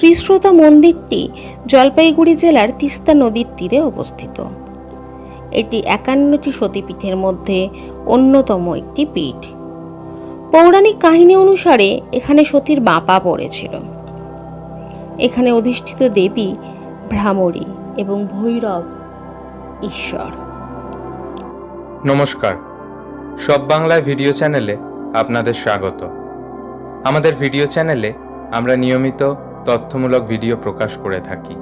ত্রিশ্রোতা মন্দিরটি জলপাইগুড়ি জেলার তিস্তা নদীর তীরে অবস্থিত। এটি একান্নটি সতীপীঠের মধ্যে অন্যতম একটি পীঠ। পৌরাণিক কাহিনী অনুসারে এখানে সতীর বাপা পড়েছিল। এখানে অধিষ্ঠিত দেবী ভ্রামরী এবং ভৈরব ঈশ্বর। নমস্কার। সব বাংলায় ভিডিও চ্যানেলে আপনাদের স্বাগত। আমাদের ভিডিও চ্যানেলে আমরা নিয়মিত তথ্যমূলক ভিডিও প্রকাশ করে থাকি।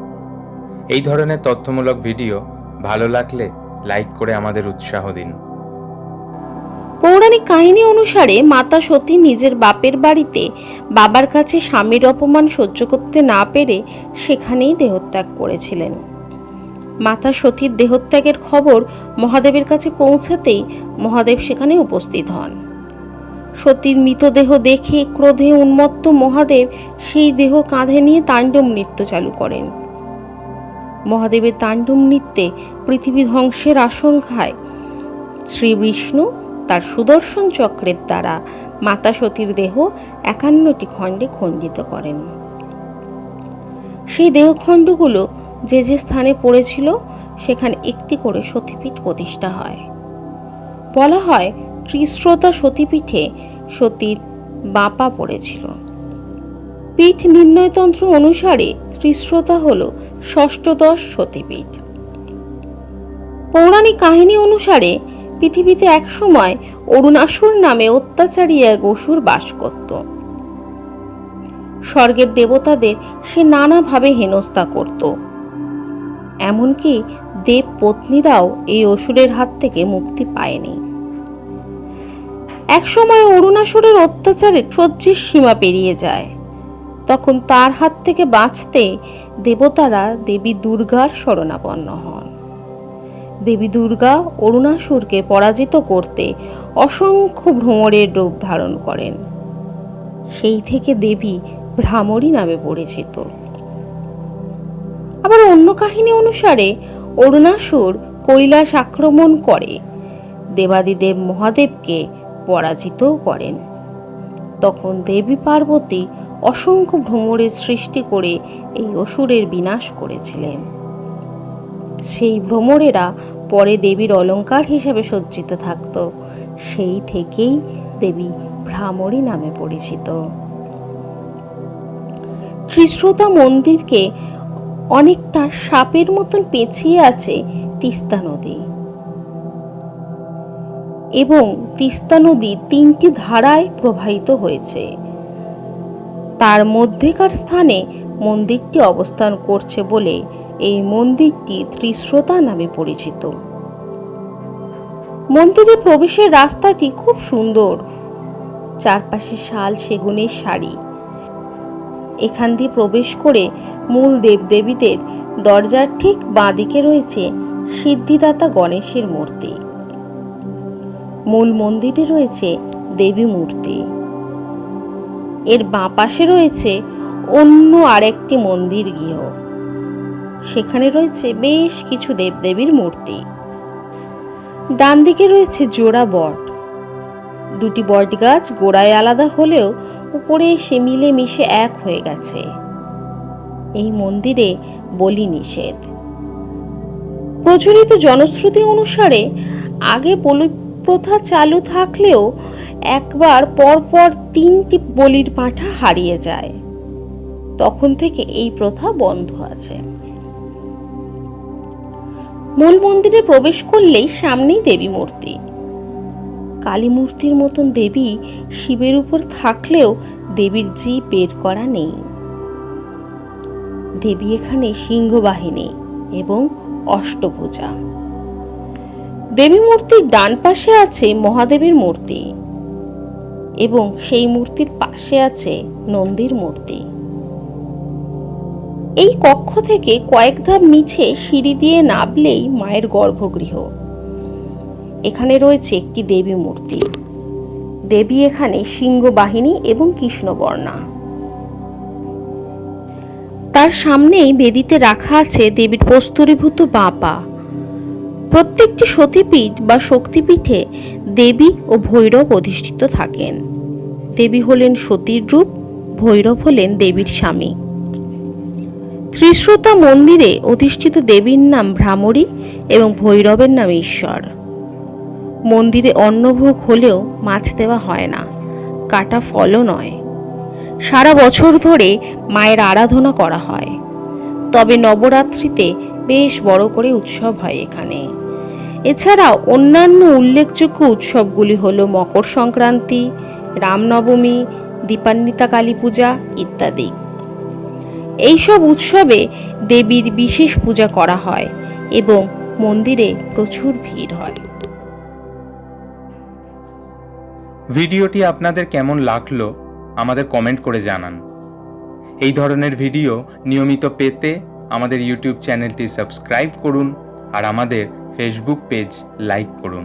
এই ধরনের তথ্যমূলক ভিডিও ভালো লাগলে লাইক করে আমাদের উৎসাহ দিন। পৌরাণিক কাহিনী অনুসারে মাতা সতী নিজের বাপের বাড়িতে বাবার কাছে স্বামীর অপমান সহ্য করতে না পেরে সেখানেই দেহত্যাগ করেছিলেন। মাতা সতীর দেহত্যাগের খবর মহাদেবের কাছে পৌঁছাতেই মহাদেব সেখানে উপস্থিত হন। সতীর মৃতদেহ দেখে ক্রোধে উন্মত্ত মহাদেব সেই দেহ কাঁধে নিয়ে তাণ্ডব নৃত্য চালু করেন। মহাদেবের তাণ্ডব নৃত্যে পৃথিবী ধ্বংসের আশঙ্কায় শ্রী বিষ্ণু তার সুদর্শন চক্রের দ্বারা মাতা সতীর দেহ একান্নটি খণ্ডে খণ্ডিত করেন। সেই দেহখণ্ডগুলো যে যে স্থানে পড়েছিল, সেখানে একটি করে সতীপীঠ প্রতিষ্ঠা হয়। বলা হয় ত্রিশ্রোতা সতীপীঠে সতীর বাপা পড়েছিল। পীঠ নির্ণয়তন্ত্র অনুসারে ত্রিশ্রোতা হল ষষ্ঠদশ সতীপীঠ। পৌরাণিক কাহিনী অনুসারে পৃথিবীতে একসময় অরুণাসুর নামে অত্যাচারী এক অসুর বাস করত। স্বর্গের দেবতাদের সে নানাভাবে হেনস্থা করত। এমনকি দেব পত্নীরাও এই অসুরের হাত থেকে মুক্তি পায়নি। একসময় অরুণাসুরের অত্যাচারে সহ্যের সীমা পেরিয়ে যায়। তখন তার হাত থেকে বাঁচতে দেবতারা দেবী দুর্গার শরণাপন্ন হন। দেবী দুর্গা অরুণাসুরকে পরাজিত করতে অসংখ্য ভ্রমরের রূপ ধারণ করেন। সেই থেকে দেবী ভ্রামরী নামে পরিচিত। আবার অন্য কাহিনী অনুসারে অরুণাসুর কৈলাস আক্রমণ করে। দেবাদিদেব মহাদেবকে পরাজিতও করেন। তখন দেবী পার্বতী অসংখ্য ভ্রমরের সৃষ্টি করে এই অসুরের বিনাশ করেছিলেন। সেই ভ্রমরেরা পরে দেবীর অলংকার হিসেবে সজ্জিত থাকত। সেই থেকেই দেবী ভ্রামরী নামে পরিচিত। ত্রিশ্রোতা মন্দিরকে অনেকটা সাপের মতন পেঁচিয়ে আছে তিস্তা নদী। এবং তিস্তা নদী তিনটি ধারায় প্রবাহিত হয়েছে। তার মধ্যেকার স্থানে মন্দিরটি অবস্থান করছে বলে এই মন্দিরটি ত্রিশ্রোতা নামে পরিচিত। মন্দিরে প্রবেশের রাস্তাটি খুব সুন্দর। চারপাশে শাল, সেগুনের শাড়ি এখান দিয়ে প্রবেশ করে মূল দেবদেবীদের দরজার ঠিক বাঁদিকে রয়েছে সিদ্ধিদাতা গণেশের মূর্তি। মূল মন্দিরে রয়েছে দেবী মূর্তি। এর বাঁ পাশে রয়েছে অন্য আরেকটি মন্দির গৃহ। সেখানে রয়েছে বেশ কিছু দেবদেবীর মূর্তি। ডান দিকে রয়েছে জোড়া বট। দুটি বট গাছ গোড়ায় আলাদা হলেও উপরে এসে মিলে মিশে এক হয়ে গেছে। এই মন্দিরে বলি নিষেধ। প্রচলিত জনশ্রুতি অনুসারে আগে প্রথা চালু থাকলেও একবার পরপর তিনটি বলির পাঠা হারিয়ে যায়। তখন থেকে এই প্রথা বন্ধ আছে। মূল মন্দিরে প্রবেশ করলেই সামনেই দেবী মূর্তি। কালী মূর্তির মতন দেবী শিবের উপর থাকলেও দেবীর জি বের করা নেই। দেবী এখানে সিংহবাহিনী এবং অষ্টভুজা। দেবী মূর্তির ডান পাশে আছে মহাদেবের মূর্তি এবং সেই মূর্তির পাশে আছে নন্দীর মূর্তি। এই কক্ষ থেকে কয়েক ধাপ নিচে সিঁড়ি দিয়ে নামলেই মায়ের গর্ভগৃহ। এখানে রয়েছে একটি দেবী মূর্তি। দেবী এখানে সিংহ বাহিনী এবং কৃষ্ণবর্ণা। তার সামনেই বেদিতে রাখা আছে দেবীর প্রস্তরীভূত বাপা। প্রত্যেকটি সতীপীঠ বা শক্তিপীঠে দেবী ও ভৈরব অধিষ্ঠিত থাকেন। দেবী হলেন সতীর রূপ, ভৈরব হলেন দেবীর স্বামী। ত্রিশ্রোতা মন্দিরে অধিষ্ঠিত দেবীর নাম ভ্রামরী এবং ভৈরবের নাম ঈশ্বর। মন্দিরে অন্নভোগ হলেও মাছ দেওয়া হয় না, কাটা ফলও নয়। সারা বছর ধরে মায়ের আরাধনা করা হয়। তবে নবরাত্রিতে বেশ বড় করে উৎসব হয় এখানে। এছাড়াও অন্যান্য উল্লেখযোগ্য উৎসবগুলি হলো মকর সংক্রান্তি, রামনবমী, দীপান্বিতা কালী পূজা ইত্যাদি। এইসব উৎসবে দেবীর বিশেষ পূজা করা হয় এবং মন্দিরে প্রচুর ভিড় হয়। ভিডিওটি আপনাদের কেমন লাগল আমাদের কমেন্ট করে জানান। এই ধরনের ভিডিও নিয়মিত পেতে আমাদের ইউটিউব চ্যানেলটি সাবস্ক্রাইব করুন আর আমাদের ফেসবুক পেজ লাইক করুন।